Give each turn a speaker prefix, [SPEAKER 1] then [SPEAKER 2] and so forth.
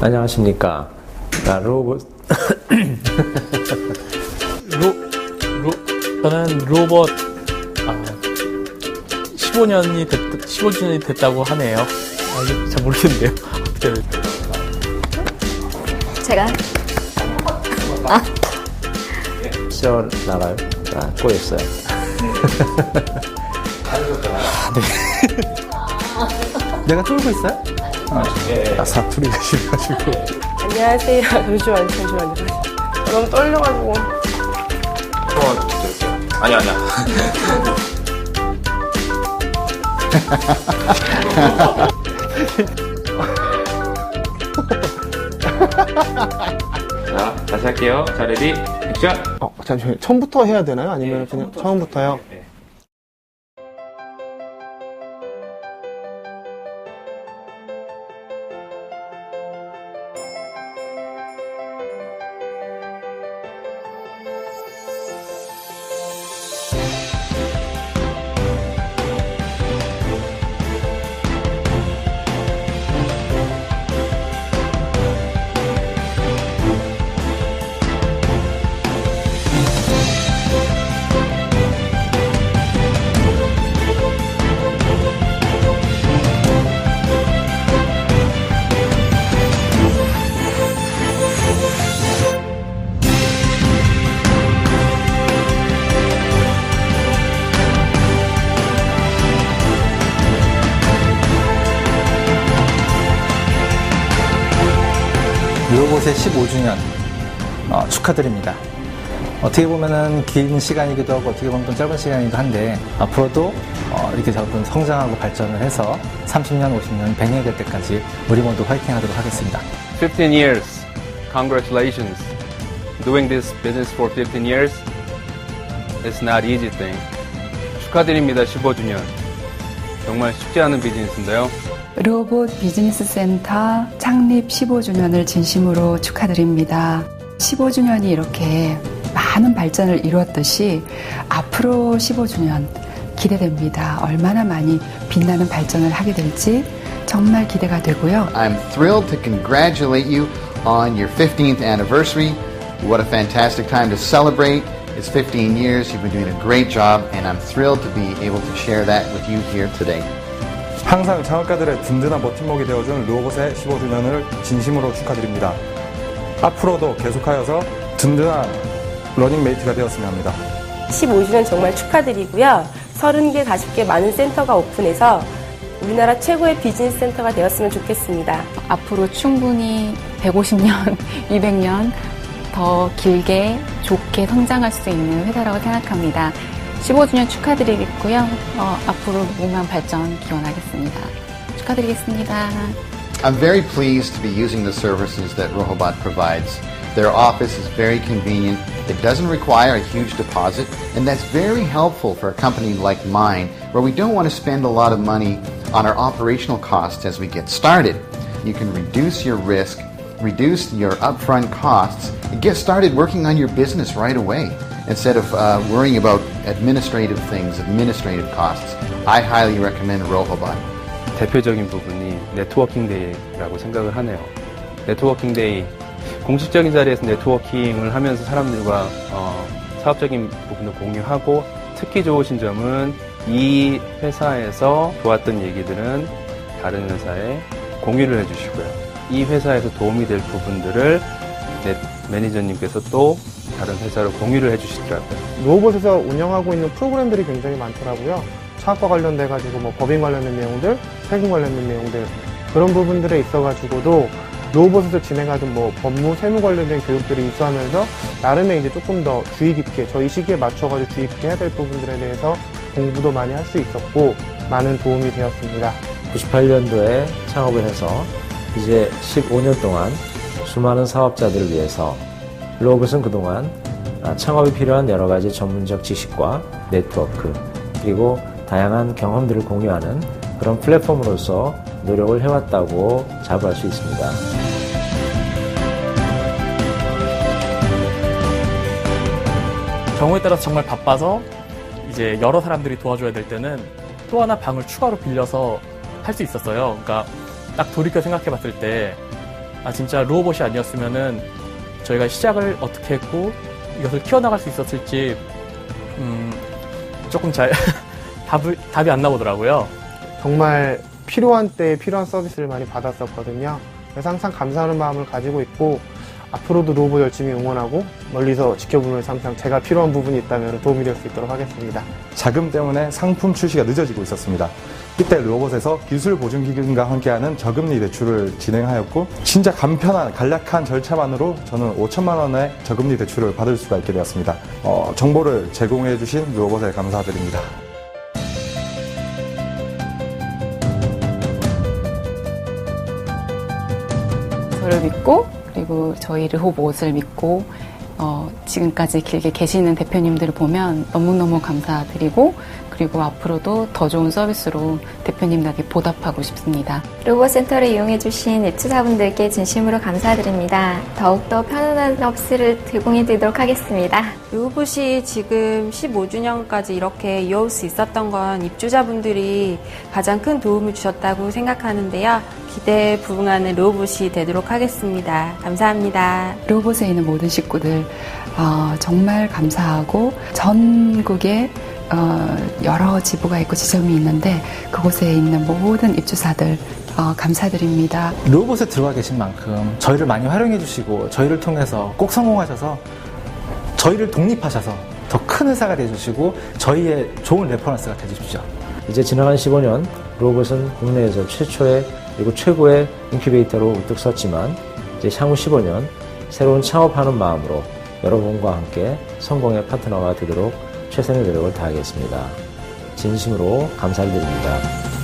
[SPEAKER 1] 안녕하십니까. 나 로봇,
[SPEAKER 2] 로, 로, 저는 로봇, 아, 15년이 됐, 15주년이 됐다고 하네요. 아, 이게 잘 모르겠는데요. 어떻게.
[SPEAKER 3] 제가
[SPEAKER 1] 시절 나가요. 아, 꼬였어요.
[SPEAKER 4] 내가 쫄고 있어요? 아, 사투리가 싫어가지고.
[SPEAKER 5] 안녕하세요. 잠시만요, 잠시만요. 너무 떨려가지고.
[SPEAKER 6] 아니 아니야. 자, 다시 할게요. 자, 레디, 액션!
[SPEAKER 4] 어, 잠시만요. 처음부터 해야 되나요? 아니면 그냥 처음부터요?
[SPEAKER 6] 네.
[SPEAKER 7] 로봇의 15주년 어, 축하드립니다. 어떻게 보면은 긴 시간이기도 하고 어떻게 보면 좀 짧은 시간이기도 한데 앞으로도 어, 이렇게 어떤 성장하고 발전을 해서 30년, 50년, 100년이 될 때까지 우리 모두 화이팅 하도록 하겠습니다.
[SPEAKER 8] 15 years. Congratulations. Doing this business for 15 years is not easy thing. 축하드립니다. 15주년. 정말 쉽지 않은 비즈니스인데요.
[SPEAKER 9] 로봇 비즈니스 센터 창립 15주년을 진심으로 축하드립니다. 15주년이 이렇게 많은 발전을 이루었듯이 앞으로 15주년 기대됩니다. 얼마나 많이 빛나는 발전을 하게 될지 정말 기대가 되고요.
[SPEAKER 10] I'm thrilled to congratulate you on your 15th anniversary. What a fantastic time to celebrate. It's 15 years. You've been doing a great job, and I'm thrilled to be able to share that with you here today.
[SPEAKER 4] 항상 창업가들의 든든한 버팀목이 되어준 로봇의 15주년을 진심으로 축하드립니다. 앞으로도 계속하여서 든든한 러닝메이트가 되었으면 합니다.
[SPEAKER 5] 15주년 정말 축하드리고요. 30개, 40개 많은 센터가 오픈해서 우리나라 최고의 비즈니스 센터가 되었으면 좋겠습니다.
[SPEAKER 3] 앞으로 충분히 150년, 200년 더 길게 좋게 성장할 수 있는 회사라고 생각합니다. 15주년 축하드리겠고요. 어, 앞으로 무궁한 발전 기원하겠습니다. 축하드리겠습니다.
[SPEAKER 10] I'm very pleased to be using the services that Rohobot provides. Their office is very convenient. It doesn't require a huge deposit, and that's very helpful for a company like mine where we don't want to spend a lot of money on our operational costs as we get started. You can reduce your risk, reduce your upfront costs, and get started working on your business right away instead of uh, worrying about administrative things, administrative costs. I highly recommend Rohobot.
[SPEAKER 8] 대표적인 부분이 네트워킹 데이라고 생각을 하네요. 네트워킹 데이 공식적인 자리에서 네트워킹을 하면서 사람들과 어, 사업적인 부분을 공유하고 특히 좋으신 점은 이 회사에서 좋았던 얘기들은 다른 회사에 공유를 해주시고요. 이 회사에서 도움이 될 부분들을 네, 매니저님께서 또 다른 회사로 공유를 해주시더라고요.
[SPEAKER 4] 로봇에서 운영하고 있는 프로그램들이 굉장히 많더라고요. 사업과 관련돼 가지고 뭐 법인 관련된 내용들, 세금 관련된 내용들 그런 부분들에 있어 가지고도 로봇에서 진행하던 뭐 법무, 세무 관련된 교육들이 있어하면서 나름의 이제 조금 더 주의 깊게 저희 시기에 맞춰가지고 주의 깊게 해야 될 부분들에 대해서 공부도 많이 할 수 있었고 많은 도움이 되었습니다.
[SPEAKER 1] 98년도에 창업을 해서 이제 15년 동안 수많은 사업자들을 위해서 로봇은 그동안 아, 창업이 필요한 여러 가지 전문적 지식과 네트워크 그리고 다양한 경험들을 공유하는 그런 플랫폼으로서 노력을 해왔다고 자부할 수 있습니다.
[SPEAKER 2] 경우에 따라서 정말 바빠서 이제 여러 사람들이 도와줘야 될 때는 또 하나 방을 추가로 빌려서 할 수 있었어요. 그러니까 딱 돌이켜 생각해 봤을 때 아 진짜 로봇이 아니었으면은 저희가 시작을 어떻게 했고 이것을 키워나갈 수 있었을지 음, 조금 잘 답을 답이 안 나오더라고요.
[SPEAKER 4] 정말 필요한 때에 필요한 서비스를 많이 받았었거든요. 그래서 항상 감사하는 마음을 가지고 있고 앞으로도 로봇 열심히 응원하고 멀리서 지켜보면서 항상 제가 필요한 부분이 있다면 도움이 될 수 있도록 하겠습니다.
[SPEAKER 11] 자금 때문에 상품 출시가 늦어지고 있었습니다. 이때 로봇에서 기술 보증 기금과 함께하는 저금리 대출을 진행하였고 진짜 간편한 간략한 절차만으로 저는 5천만 원의 저금리 대출을 받을 수가 있게 되었습니다. 어, 정보를 제공해 주신 로봇에 감사드립니다.
[SPEAKER 3] 저를 믿고 그리고 저희 르호봇을 믿고 어, 지금까지 길게 계시는 대표님들을 보면 너무너무 감사드리고 그리고 앞으로도 더 좋은 서비스로 대표님들에게 보답하고 싶습니다.
[SPEAKER 12] 로봇센터를 이용해주신 입주자분들께 진심으로 감사드립니다. 더욱더 편안한 서비스를 제공해드리도록 하겠습니다.
[SPEAKER 13] 로봇이 지금 15주년까지 이렇게 이어올 수 있었던 건 입주자분들이 가장 큰 도움을 주셨다고 생각하는데요. 기대에 부응하는 로봇이 되도록 하겠습니다. 감사합니다.
[SPEAKER 9] 로봇에 있는 모든 식구들 어, 정말 감사하고 전국에 어, 여러 지부가 있고 지점이 있는데 그곳에 있는 모든 입주사들 어, 감사드립니다.
[SPEAKER 7] 로봇에 들어와 계신 만큼 저희를 많이 활용해 주시고 저희를 통해서 꼭 성공하셔서 저희를 독립하셔서 더 큰 회사가 되주시고 저희의 좋은 레퍼런스가 되주십시오.
[SPEAKER 1] 이제 지나간 15년 로봇은 국내에서 최초의 그리고 최고의 인큐베이터로 우뚝 섰지만 이제 향후 15년 새로운 창업하는 마음으로 여러분과 함께 성공의 파트너가 되도록 최선의 노력을 다하겠습니다. 진심으로 감사드립니다.